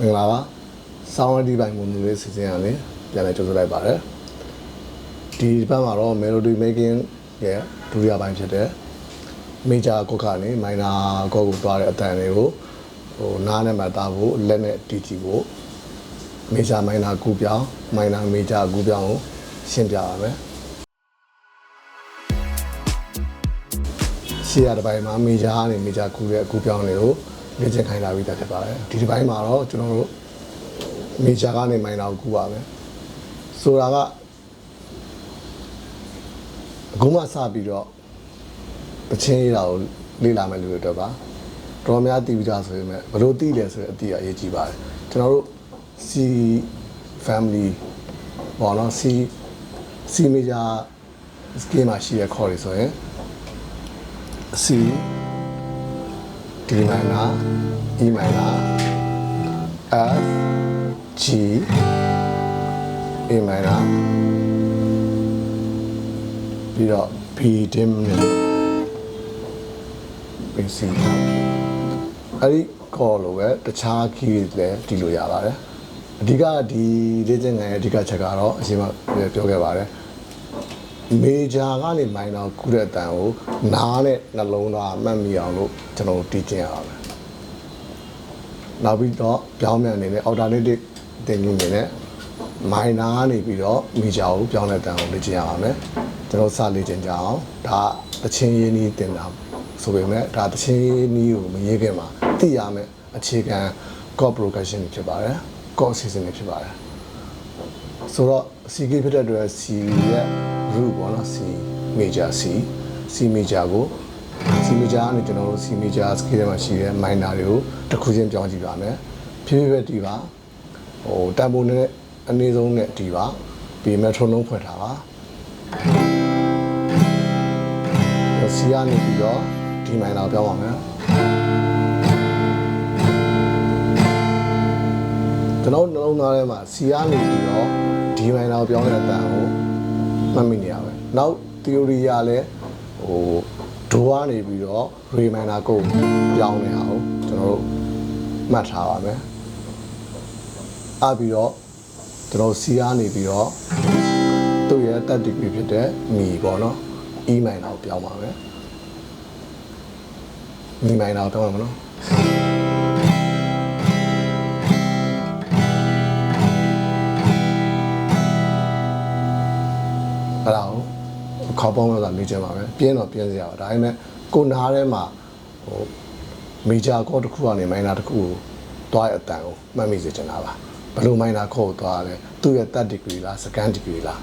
မင်္ဂလာပါဆောင်းရဒီပိုင်းမွန်လူလေးစီစဉ်ရလေပြန်လည်ကြိုဆိုလိုက်ပါတယ်ဒီဘက်မှာတော့ melody making ရဲ့ဒုတိယပိုင်းဖြစ်တဲ့ major ကော့ကနေ minor ကော့ကိုတွားတဲ့အတန်လေးကိုဟိုနားနဲ့မှတာဖို့လက်နဲ့တီးကြည့်ဖို့ major minor ကူပြောင်း minor major ကူပြောင်းကိုရှင်းပြပါမယ်ရှေ့ရတဲ့ဘက်မှာ major ကနေ major ကူရဲ့ကူပြောင်းလေးကို လေ့ကျင့်ခိုင်းလာပြီးသားဖြစ်ပါတယ်ဒီဒီပိုင်းမှာတော့ကျွန်တော်တို့ major ကနေ minor ကိုကူပါမယ်ဆိုတာကအခုမှစပြီးတော့တချင်းရတာကိုလေ့လာမယ်လို့တော့ပါတော်များတည်ပြီးသားဆိုရင်ဘယ်လိုတည်လဲဆိုတဲ့အတည်အရေးကြီးပါတယ်ကျွန်တော်တို့ C family ဘောနော် C C major scale မှာရှိတဲ့ chord တွေဆိုရင် C D minor E minor F G A minor ပြီးတော့ B dim နဲ့ basic အဲ့ဒီ call လို့ပဲတခြား key တွေလည်းဒီလိုရပါတယ်အဓိကဒီလေ့ကျင့်ခန်းရဲ့အဓိကချက်ကတော့အရှင်မပြောခဲ့ပါတယ် major ကနေ minor ကူတဲ့အတန်ကိုနားနဲ့နှလုံးသားအမှတ်မိအောင်လို့ကျွန်တော်တို့တည်ကျင့်ရအောင်မယ်နောက်ပြီးတော့ပြောင်းပြန်အနေနဲ့ alternative တင်ယူနေနဲ့ minor ကနေပြီးတော့ major ကိုပြောင်းတဲ့အတန်ကိုလေ့ကျင့်ရအောင်မယ်ကျွန်တော်စလေ့ကျင့်ကြအောင်ဒါတချင်းရင်းနှီးတင်တာဆိုပေမဲ့ဒါတချင်းရင်းနှီးကိုမရေးခင်မှာသိရမယ်အခြေခံ chord progression ဖြစ်ပါတယ် chord season ဖြစ်ပါတယ်ဆိုတော့ C key ဖြစ်တဲ့အတွက် C ရဲ့ root ပေါ့နော် C major C C major ကို C major ကနေကျွန်တော်တို့ C major scale ထဲမှာရှိတဲ့ minor တွေကိုတစ်ခုချင်းပြောင်းကြည့်ပါမယ်ဖြည်းဖြည်းပဲဒီပါဟိုတန်ဖိုးနဲ့အနည်းဆုံးနဲ့ဒီပါပြီး metronome ဖွင့်ထားပါ C ကနေပြီးတော့ D minor ပြောင်းပါမယ်ကျွန်တော်နှလုံးသားထဲမှာ C ကနေပြီးတော့ D minor ကိုပြောင်းတဲ့အတန်ကို မှတ်မိနေရပဲ။နောက် theory ရလဲဟိုဒိုကနေပြီးတော့ re minor ကိုပြောင်းနေအောင်ကျွန်တော်တို့မှတ်ထားပါမယ်။အပြီးတော့ကျွန်တော် C ကနေပြီးတော့သူ့ရဲ့တက် degree ဖြစ်တဲ့မီပေါ့နော်။ E minor ကိုပြောင်းပါမယ်။မီ minor ကိုပြောင်းပါမနော်။ ခေါက်ပေါင်းလို့သာမေးချင်ပါမယ်ပြင်းတော့ပြင်းစရာပါဒါပေမဲ့ကိုနားထဲမှာဟိုမေဂျာကောတစ်ခုကနေမိုင်နာတစ်ခုကိုတွားရအတန်ကိုမှတ်မိစေချင်တာပါဘယ်လိုမိုင်နာကောကိုတွားရလဲသူ့ရဲ့ third degree လား second degree လား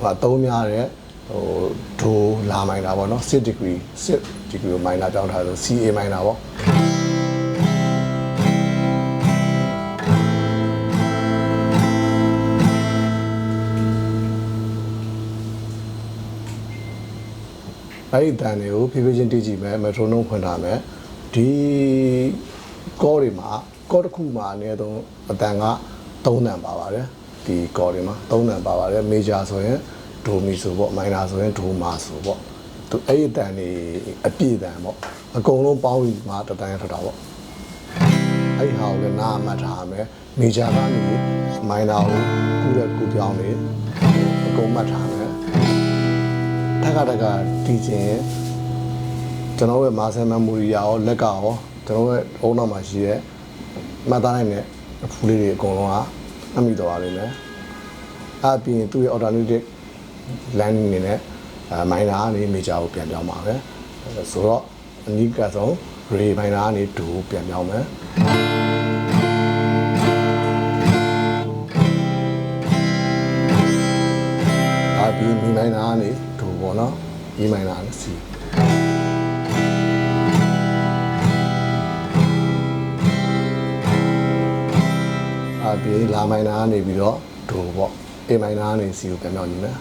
ဟိုအသုံးများတဲ့ဟိုဒိုလာမိုင်နာပေါ့နော်6 degree 6 degree ကိုမိုင်နာပြောင်းထားလို့ CA မိုင်နာပေါ့ အဲ့ဒီတန်တွေကိုဖြည်းဖြည်းချင်းတည်ကြည့်မယ်မက်ထရိုနိုးဖွင့်ထားမယ်ဒီကောတွေမှာကောတစ်ခုမှာအနည်းဆုံးအတန်က3တန်ပါပါတယ်ဒီကောတွေမှာ3တန်ပါပါတယ်မေဂျာဆိုရင်ဒိုမီဆိုပေါ့မိုင်နာဆိုရင်ဒိုမာဆိုပေါ့သူအဲ့ဒီတန်တွေအပြည့်တန်ပေါ့အကုန်လုံးပေါင်းပြီးမှတတန်ရထွက်တာပေါ့အဲ့ဒီဟာကိုလည်းနားအမှတ်ထားမယ်မေဂျာကနေမိုင်နာကိုကူတဲ့ကူပြောင်းနေအကုန်မှတ်ထားမယ် ထက်ကတက်ကတီးခြင်းကျွန်တော်ရဲ့မာဆယ်မမိုရီယာရောလက်ကရောကျွန်တော်ရဲ့အုံနောက်မှာရှိတဲ့မှတ်သားနိုင်တဲ့ဖူးလေးတွေအကုန်လုံးကအမိတော်ပါလိမ့်မယ်။အပြင်သူ့ရဲ့ alternative line အနေနဲ့အဲ minor ကနေ major ကိုပြန်ပြောင်းပါမယ်။ဆိုတော့အနိကဆုံး re minor ကနေ do ပြန်ပြောင်းမယ်။အပြင် mi minor ကနေ do ပေါ့နော်။ e minor နဲ့ c အပြင်လာ minor ကနေပြီးတော့ do ပေါ့ a minor ကနေ c ကိုပြန်ပြောင်းယူမယ်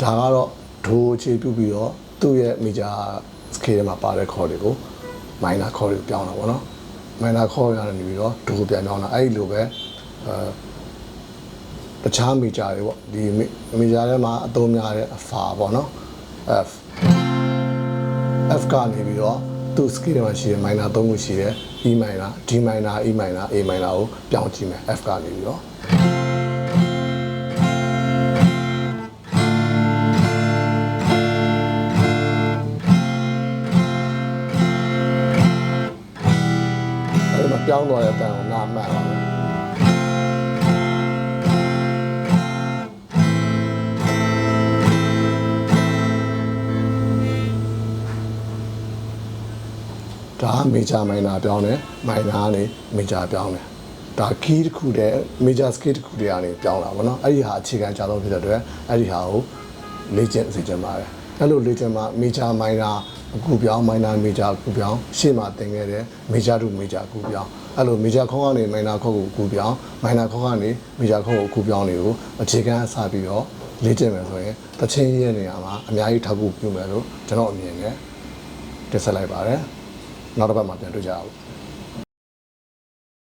ဒါကတော့ဒိုအခြေပြုပြီးတော့သူ့ရဲ့ major scale ထဲမှာပါတဲ့ chord တွေကို minor chord တွေကိုပြောင်းတာပေါ့နော် minor chord ရနေပြီးတော့ဒိုပြန်ပြောင်းတာအဲ့ဒီလိုပဲအဲတခြား major တွေပေါ့ဒီ major ထဲမှာအသုံးများတဲ့ fa ပေါ့နော် f F ကနေပြီးတော့သူ့ scale မှာရှိတဲ့ minor ၃ခုရှိတယ် E minor D minor E minor A minor ကိုပြောင်းကြည့်မယ် F ကနေပြီးတော့ ပြောင်းသွားတဲ့အတန်ကိုနားမှတ်ပါမယ်ဒါက major minor ပြောင်းတယ် minor ကနေ major ပြောင်းတယ်ဒါ key တစ်ခုတည်း major scale တစ်ခုတည်းကနေပြောင်းတာပေါ့နော်အဲ့ဒီဟာအခြေခံကြတော့ဖြစ်တဲ့အတွက်အဲ့ဒီဟာကိုလေ့ကျင့်စေချင်ပါတယ် အဲ့လိုလေ့ကျင့်မှာ major minor အခုပြောင်း minor major အခုပြောင်းရှေ့မှာသင်ခဲ့တဲ့ major to major အခုပြောင်းအဲ့လို major ခေါင်းကနေ minor ခေါင်းကိုအခုပြောင်း minor ခေါင်းကနေ major ခေါင်းကိုအခုပြောင်းတွေကိုအခြေခံအစပြီးတော့လေ့ကျင့်မယ်ဆိုရင်တချင်းရဲ့နေရာမှာအများကြီးထောက်ကူပြုမယ်လို့ကျွန်တော်အမြင်နဲ့တင်ဆက်လိုက်ပါတယ်နောက်တစ်ပတ်မှာပြန်တွေ့ကြအောင်